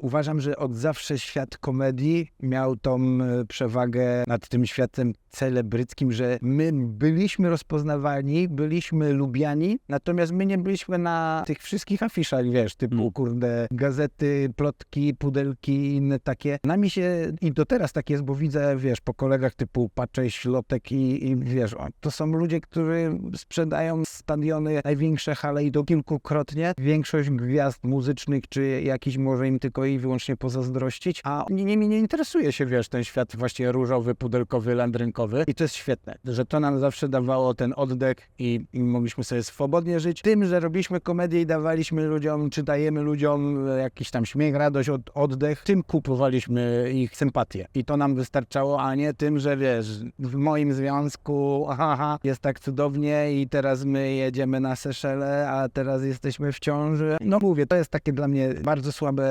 Uważam, że od zawsze świat komedii miał tą e, przewagę nad tym światem celebryckim, że my byliśmy rozpoznawani, byliśmy lubiani, natomiast my nie byliśmy na tych wszystkich afiszach, wiesz, typu Mm. kurde gazety, plotki, pudelki i inne takie. Nami się i do teraz tak jest, bo widzę, wiesz, po kolegach typu Pacześ, Lotek i, i wiesz, o, to są ludzie, którzy sprzedają stadiony, największe hale i to kilkukrotnie. Większość gwiazd muzycznych, czy jakiś może im tylko i wyłącznie pozazdrościć, a nie, nie, nie interesuje się, wiesz, ten świat właśnie różowy, pudelkowy, landrynkowy i to jest świetne, że to nam zawsze dawało ten oddech i, i mogliśmy sobie swobodnie żyć. Tym, że robiliśmy komedię i dawaliśmy ludziom, czy dajemy ludziom e, jakiś tam śmiech, radość, od, oddech, tym kupowaliśmy ich sympatię i to nam wystarczało, a nie tym, że wiesz, w moim związku, aha, jest tak cudownie i teraz my jedziemy na Seszele, a teraz jesteśmy w ciąży. No mówię, to jest takie dla mnie bardzo słabe